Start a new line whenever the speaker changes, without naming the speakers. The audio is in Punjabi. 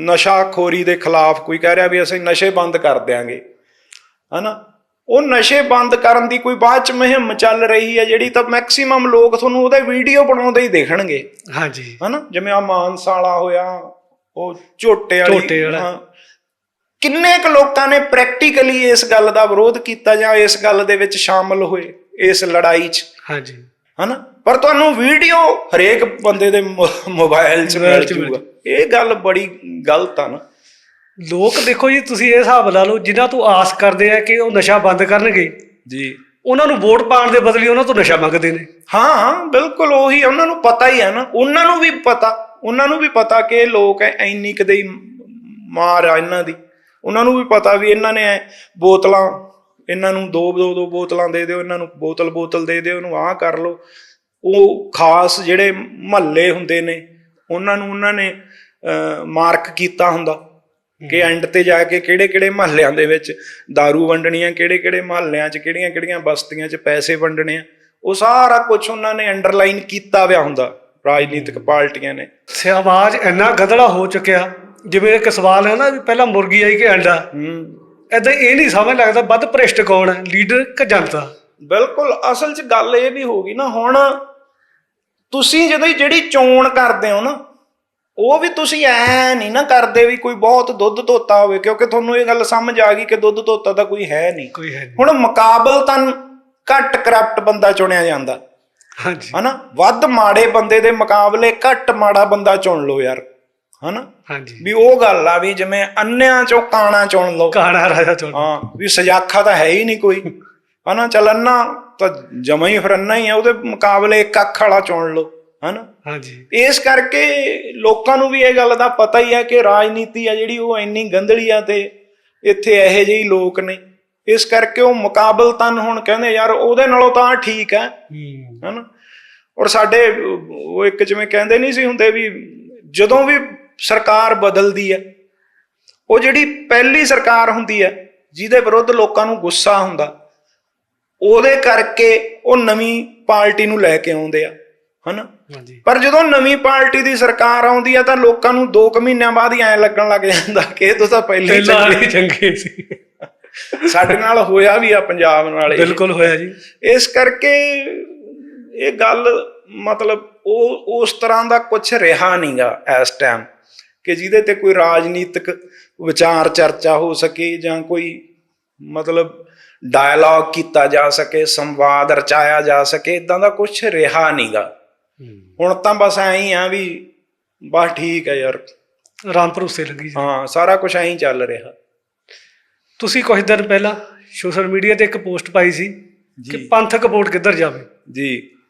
ਨਸ਼ਾਖੋਰੀ ਦੇ ਖਿਲਾਫ ਕੋਈ ਕਹਿ ਰਿਹਾ ਵੀ ਅਸੀਂ ਨਸ਼ੇ ਬੰਦ ਕਰ ਦਿਆਂਗੇ। ਹਨਾ? ਉਹ ਨਸ਼ੇ ਬੰਦ ਕਰਨ ਦੀ ਕੋਈ ਬਾਅਦ ਚ ਮੁਹਿੰਮ ਚੱਲ ਰਹੀ ਹੈ ਜਿਹੜੀ ਤਾਂ ਮੈਕਸਿਮਮ ਲੋਕ ਤੁਹਾਨੂੰ ਉਹਦੇ ਵੀਡੀਓ ਬਣਾਉਂਦੇ ਹੀ ਦੇਖਣਗੇ।
ਹਾਂਜੀ।
ਹਨਾ? ਜਿਵੇਂ ਆ ਮਾਨਸਾ ਵਾਲਾ ਹੋਇਆ ਉਹ ਝੋਟੇ ਵਾਲੀ
ਝੋਟੇ ਵਾਲਾ।
ਕਿੰਨੇ ਕੁ ਲੋਕਾਂ ਨੇ ਪ੍ਰੈਕਟੀਕਲੀ ਇਸ ਗੱਲ ਦਾ ਵਿਰੋਧ ਕੀਤਾ ਜਾਂ ਇਸ ਗੱਲ ਦੇ ਵਿੱਚ ਸ਼ਾਮਲ ਹੋਏ ਇਸ ਲੜਾਈ 'ਚ?
ਹਾਂਜੀ।
ਹਨਾ? ਪਰ ਤੁਹਾਨੂੰ ਵੀਡੀਓ ਹਰੇਕ ਬੰਦੇ ਦੇ ਮੋਬਾਈਲ 'ਚ ਮਿਲ ਜੂਗਾ। ਇਹ ਗੱਲ ਬੜੀ ਗਲਤ ਆ ਨਾ।
ਲੋਕ ਦੇਖੋ ਜੀ ਤੁਸੀਂ ਇਹ ਹਿਸਾਬ ਲਾ ਲਓ ਜਿਨ੍ਹਾਂ ਤੋਂ ਆਸ ਕਰਦੇ ਆ ਕਿ ਉਹ ਨਸ਼ਾ ਬੰਦ ਕਰਨਗੇ
ਜੀ।
ਉਹਨਾਂ ਨੂੰ ਵੋਟ ਪਾਉਣ ਦੇ ਬਦਲੇ ਉਹਨਾਂ ਤੋਂ ਨਸ਼ਾ ਮੰਗਦੇ ਨੇ।
ਹਾਂ ਬਿਲਕੁਲ ਉਹੀ ਉਹਨਾਂ ਨੂੰ ਪਤਾ ਹੀ ਹੈ ਨਾ। ਉਹਨਾਂ ਨੂੰ ਵੀ ਪਤਾ ਉਹਨਾਂ ਨੂੰ ਵੀ ਪਤਾ ਕਿ ਇਹ ਲੋਕ ਐ ਇੰਨੀ ਕਦੇ ਹੀ ਮਾਰ ਆ ਇਹਨਾਂ ਦੀ। ਉਹਨਾਂ ਨੂੰ ਵੀ ਪਤਾ ਵੀ ਇਹਨਾਂ ਨੇ ਬੋਤਲਾਂ ਇਹਨਾਂ ਨੂੰ ਦੋ ਦੋ ਦੋ ਬੋਤਲਾਂ ਦੇ ਦਿਓ ਇਹਨਾਂ ਨੂੰ ਬੋਤਲ ਬੋਤਲ ਦੇ ਦਿਓ ਇਹਨੂੰ ਆਹ ਕਰ ਲਓ। ਉਹ ਖਾਸ ਜਿਹੜੇ ਮਹੱਲੇ ਹੁੰਦੇ ਨੇ ਉਹਨਾਂ ਨੂੰ ਉਹਨਾਂ ਨੇ ਮਾਰਕ ਕੀਤਾ ਹੁੰਦਾ ਕਿ ਐਂਡ ਤੇ ਜਾ ਕੇ ਕਿਹੜੇ ਕਿਹੜੇ ਮਹੱਲਿਆਂ ਦੇ ਵਿੱਚ दारू ਵੰਡਣੀਆਂ ਕਿਹੜੇ ਕਿਹੜੇ ਮਹੱਲਿਆਂ 'ਚ ਕਿਹੜੀਆਂ ਕਿਹੜੀਆਂ ਬਸਤੀਆਂ 'ਚ ਪੈਸੇ ਵੰਡਣੇ ਆ। ਉਹ ਸਾਰਾ ਕੁਝ ਉਹਨਾਂ ਨੇ ਅੰਡਰਲਾਈਨ ਕੀਤਾ ਹੋਇਆ ਹੁੰਦਾ ਰਾਜਨੀਤਿਕ ਪਾਰਟੀਆਂ ਨੇ।
ਸਮਾਜ ਇੰਨਾ ਗਧੜਾ ਹੋ ਚੁੱਕਿਆ। ਜਿਵੇਂ ਇੱਕ ਸਵਾਲ ਹੈ ਨਾ ਵੀ ਪਹਿਲਾਂ ਮੁਰਗੀ ਆਈ ਕਿ ਅੰਡਾ
ਹੂੰ।
ਐਦਾਂ ਇਹ ਨਹੀਂ ਸਮਝ ਲੱਗਦਾ ਵੱਧ ਭ੍ਰਿਸ਼ਟ ਕੌਣ ਹੈ ਲੀਡਰ ਕਿ ਜਨਤਾ?
ਬਿਲਕੁਲ ਅਸਲ 'ਚ ਗੱਲ ਇਹ ਵੀ ਹੋ ਗਈ ਨਾ ਹੁਣ ਤੁਸੀਂ ਜਦੋਂ ਜਿਹੜੀ ਚੋਣ ਕਰਦੇ ਹੋ ਨਾ ਉਹ ਵੀ ਤੁਸੀਂ ਐ ਨਹੀਂ ਨਾ ਕਰਦੇ ਵੀ ਕੋਈ ਬਹੁਤ ਦੁੱਧ ਧੋਤਾ ਹੋਵੇ ਕਿਉਂਕਿ ਤੁਹਾਨੂੰ ਇਹ ਗੱਲ ਸਮਝ ਆ ਗਈ ਕਿ ਦੁੱਧ ਧੋਤਾ ਤਾਂ ਕੋਈ ਹੈ ਨਹੀਂ।
ਕੋਈ ਹੈ ਨਹੀਂ।
ਹੁਣ ਮੁਕਾਬਲਤਨ ਘੱਟ ਕਰਪਟ ਬੰਦਾ ਚੁਣਿਆ ਜਾਂਦਾ।
ਹਾਂਜੀ।
ਹਨਾ? ਵੱਧ ਮਾੜੇ ਬੰਦੇ ਦੇ ਮੁਕਾਬਲੇ ਘੱਟ ਮਾੜਾ ਬੰਦਾ ਚੁਣ ਲਓ ਯਾਰ। ਹਨਾ?
ਹਾਂਜੀ।
ਵੀ ਉਹ ਗੱਲ ਆ ਵੀ ਜਿਵੇਂ ਅੰਨਿਆਂ ਚੋਂ ਕਾਣਾ ਚੁਣ ਲਓ।
ਕਹਾਣਾ ਰਾਜਾ ਚੋਣ
ਹਾਂ ਵੀ ਸਜਾਖਾ ਤਾਂ ਹੈ ਹੀ ਨਹੀਂ ਕੋਈ। ਹਨਾ ਚੱਲ ਅੰਨਾ ਤਾਂ ਜਮਾ ਹੀ ਫਿਰ ਅੰਨਾ ਹੀ ਆ ਉਹਦੇ ਮੁਕਾਬਲੇ ਇੱਕ ਅੱਖ ਵਾਲਾ ਚੁਣ ਲਓ ਹਨਾ?
ਹਾਂਜੀ।
ਇਸ ਕਰਕੇ ਲੋਕਾਂ ਨੂੰ ਵੀ ਇਹ ਗੱਲ ਦਾ ਪਤਾ ਹੀ ਹੈ ਕਿ ਰਾਜਨੀਤੀ ਆ ਜਿਹੜੀ ਉਹ ਇੰਨੀ ਗੰਦਲੀ ਆ ਤੇ ਇੱਥੇ ਇਹੋ ਜਿਹੇ ਲੋਕ ਨੇ। ਇਸ ਕਰਕੇ ਉਹ ਮੁਕਾਬਲਤਨ ਹੁਣ ਕਹਿੰਦੇ ਯਾਰ ਉਹਦੇ ਨਾਲੋਂ ਤਾਂ ਠੀਕ ਹੈ
ਹੂੰ।
ਹਨਾ? ਔਰ ਸਾਡੇ ਉਹ ਇੱਕ ਜਿਵੇਂ ਕਹਿੰਦੇ ਨਹੀਂ ਸੀ ਹੁੰਦੇ ਵੀ ਜਦੋਂ ਵੀ ਸਰਕਾਰ ਬਦਲਦੀ ਹੈ। ਉਹ ਜਿਹੜੀ ਪਹਿਲੀ ਸਰਕਾਰ ਹੁੰਦੀ ਹੈ ਜਿਹਦੇ ਵਿਰੁੱਧ ਲੋਕਾਂ ਨੂੰ ਗੁੱਸਾ ਹੁੰਦਾ ਉਹਦੇ ਕਰਕੇ ਉਹ ਨਵੀਂ ਪਾਰਟੀ ਨੂੰ ਲੈ ਕੇ ਆਉਂਦੇ ਆ ਹਨਾ? ਪਰ ਜਦੋਂ ਨਵੀਂ ਪਾਰਟੀ ਦੀ ਸਰਕਾਰ ਆਉਂਦੀ ਆ ਤਾਂ ਲੋਕਾਂ ਨੂੰ 2 ਕੁ ਮਹੀਨਿਆਂ ਬਾਅਦ ਹੀ ਐਂ ਲੱਗਣ ਲੱਗ ਜਾਂਦਾ ਕਿ ਇਹ ਤਾਂ ਪਹਿਲੇ ਹੀ ਚੰਗੇ
ਸੀ।
ਸਾਡੇ ਨਾਲ ਹੋਇਆ ਵੀ ਆ ਪੰਜਾਬ ਨਾਲ।
ਬਿਲਕੁਲ ਹੋਇਆ ਜੀ।
ਇਸ ਕਰਕੇ ਇਹ ਗੱਲ ਮਤਲਬ ਉਹ ਉਸ ਤਰ੍ਹਾਂ ਦਾ ਕੁਝ ਰਿਹਾ ਨਹੀਂਗਾ ਇਸ ਟਾਈਮ ਕਿ ਜਿਹਦੇ ਤੇ ਕੋਈ ਰਾਜਨੀਤਿਕ ਵਿਚਾਰ ਚਰਚਾ ਹੋ ਸਕੇ ਜਾਂ ਕੋਈ ਮਤਲਬ ਡਾਇਲੌਗ ਕੀਤਾ ਜਾ ਸਕੇ ਸੰਵਾਦ ਰਚਾਇਆ ਜਾ ਸਕੇ ਇਦਾਂ ਦਾ ਕੁਝ ਰਿਹਾ ਨਹੀਂਗਾ। ਹੁਣ ਤਾਂ ਬਸ ਐਂ ਹੀ ਆ ਵੀ ਬਸ ਠੀਕ ਹੈ ਯਾਰ।
ਰਾਮ ਭਰੋਸੇ ਲੱਗੀ ਜੀ।
ਹਾਂ ਸਾਰਾ ਕੁਝ ਐਂ ਹੀ ਚੱਲ ਰਿਹਾ।
ਤੁਸੀਂ ਕੁਝ ਦਿਨ ਪਹਿਲਾਂ ਸੋਸ਼ਲ ਮੀਡੀਆ ਤੇ ਇੱਕ ਪੋਸਟ ਪਾਈ ਸੀ ਕਿ। ਪੰਥਕ ਵੋਟ ਕਿੱਧਰ ਜਾਵੇ?
ਜੀ।